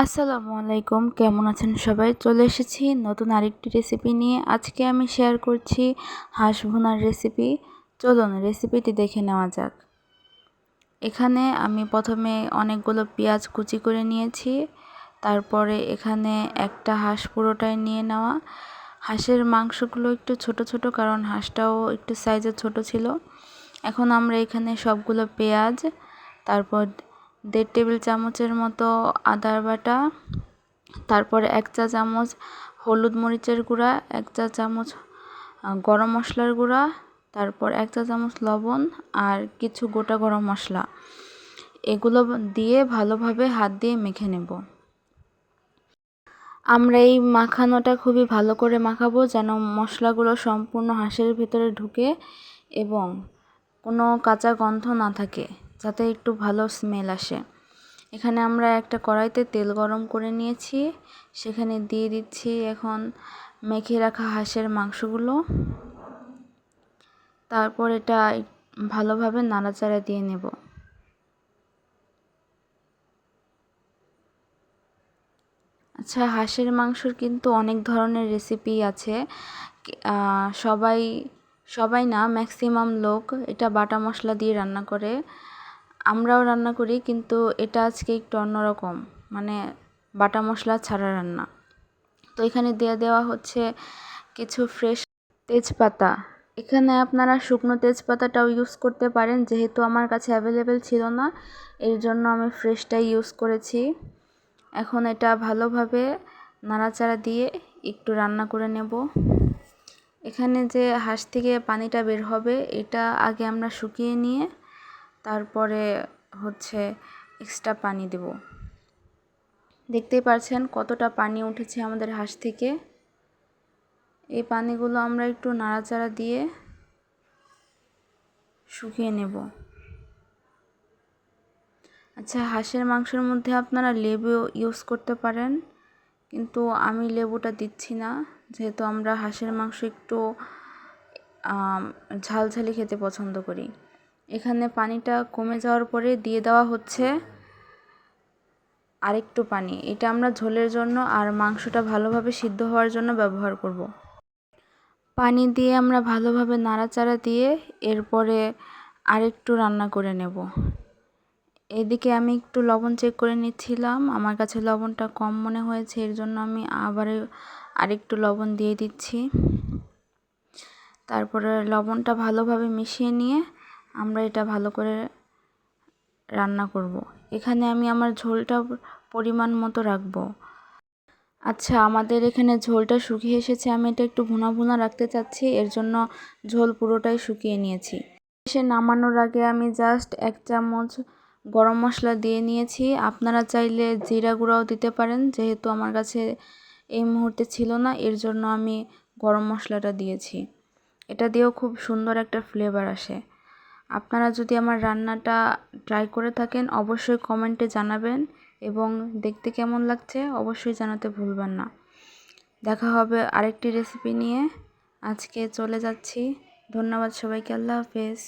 আসসালামু আলাইকুম, কেমন আছেন সবাই? চলে এসেছি নতুন আরেকটি রেসিপি নিয়ে। আজকে আমি শেয়ার করছি হাঁস ভুনার রেসিপি চলুন রেসিপিটি দেখে নেওয়া যাক। এখানে আমি প্রথমে অনেকগুলো পেঁয়াজ কুচি করে নিয়েছি। তারপরে এখানে একটা হাঁস পুরোটাই নিয়ে নেওয়া। হাঁসের মাংসগুলো একটু ছোট ছোট, কারণ হাঁসটাও একটু সাইজে ছোট ছিল। এখন আমরা এখানে সবগুলো পেঁয়াজ, তারপর দেড় টেবিল চামচের মতো আদার বাটা, তারপর এক চা চামচ হলুদ মরিচের গুঁড়া, এক চা চামচ গরম মশলার গুঁড়া, তারপর এক চা চামচ লবণ আর কিছু গোটা গরম মশলা। এগুলো দিয়ে ভালোভাবে হাত দিয়ে মেখে নেব। আমরা এই মাখানোটা খুবই ভালো করে মাখাবো যেন মশলাগুলো সম্পূর্ণ হাঁসের ভিতরে ঢুকে এবং কোনো কাঁচা গন্ধ না থাকে। যাতে একটু ভালো স্মেল আসে। এখানে আমরা একটা কড়াইতে তেল গরম করে নিয়েছি। সেখানে দিয়ে দিচ্ছি এখন মেখে রাখা হাঁসের মাংসগুলো। তারপর এটা ভালোভাবে নাড়াচাড়া দিয়ে নেব। আচ্ছা হাঁসের মাংসর কিন্তু অনেক ধরনের রেসিপি আছে। সবাই সবাই না ম্যাক্সিমাম লোক এটা বাটা মশলা দিয়ে রান্না করে। আমরাও রান্না করি, কিন্তু এটা আজকে একটু অন্যরকম। মানে বাটা মশলা ছাড়া রান্না। তো এখানে দেওয়া দেওয়া হচ্ছে কিছু ফ্রেশ তেজপাতা। এখানে আপনারা শুকনো তেজপাতাটাও ইউজ করতে পারেন, যেহেতু আমার কাছে অ্যাভেলেবেল ছিল না, এর জন্য আমি ফ্রেশটাই ইউজ করেছি। এখন এটা ভালোভাবে নাড়াচাড়া দিয়ে একটু রান্না করে নেব। এখানে যে হাঁস থেকে পানিটা বের হবে, এটা আগে আমরা শুকিয়ে নিয়ে তারপরে হচ্ছে এক্সট্রা পানি দেব। দেখতেই পারছেন কতটা পানি উঠেছে আমাদের হাঁস থেকে। এই পানিগুলো আমরা একটু নাড়াচাড়া দিয়ে শুকিয়ে নেব। আচ্ছা হাঁসের মাংসের মধ্যে আপনারা লেবু ইউজ করতে পারেন, কিন্তু আমি লেবুটা দিচ্ছি না, যেহেতু আমরা হাঁসের মাংস একটু ঝালঝালি খেতে পছন্দ করি। এখানে পানিটা কমে যাওয়ার পরে দিয়ে দেওয়া হচ্ছে আরেকটু পানি। এটা আমরা ঝোলের জন্য আর মাংসটা ভালোভাবে সিদ্ধ হওয়ার জন্য ব্যবহার করব। পানি দিয়ে আমরা ভালোভাবে নাড়াচাড়া দিয়ে এরপরে আরেকটু রান্না করে নেব। এদিকে আমি একটু লবণ চেক করে নিচ্ছিলাম। আমার কাছে লবণটা কম মনে হয়েছে, এর জন্য আমি আবার আরেকটু লবণ দিয়ে দিচ্ছি। তারপরে লবণটা ভালোভাবে মিশিয়ে নিয়ে আমরা এটা ভালো করে রান্না করব। এখানে আমি আমার ঝোলটা পরিমাণ মতো রাখব। আচ্ছা আমাদের এখানে ঝোলটা শুকিয়ে এসেছে। আমি এটা একটু ভুনা ভুনা রাখতে চাচ্ছি। এর জন্য ঝোল পুরোটাই শুকিয়ে নিয়েছি। সে নামানোর আগে আমি জাস্ট এক চামচ গরম মশলা দিয়ে নিয়েছি। আপনারা চাইলে জিরা গুঁড়াও দিতে পারেন, যেহেতু আমার কাছে এই মুহূর্তে ছিল না, এর জন্য আমি গরম মশলাটা দিয়েছি। এটা দিয়েও খুব সুন্দর একটা ফ্লেভার আসে। আপনারা যদি আমার রান্নাটা ট্রাই করে থাকেন, অবশ্যই কমেন্টে জানাবেন এবং দেখতে কেমন লাগছে অবশ্যই জানাতে ভুলবেন না। দেখা হবে আরেকটি রেসিপি নিয়ে। আজকে চলে যাচ্ছি। ধন্যবাদ সবাইকে, আল্লাহ হাফেজ।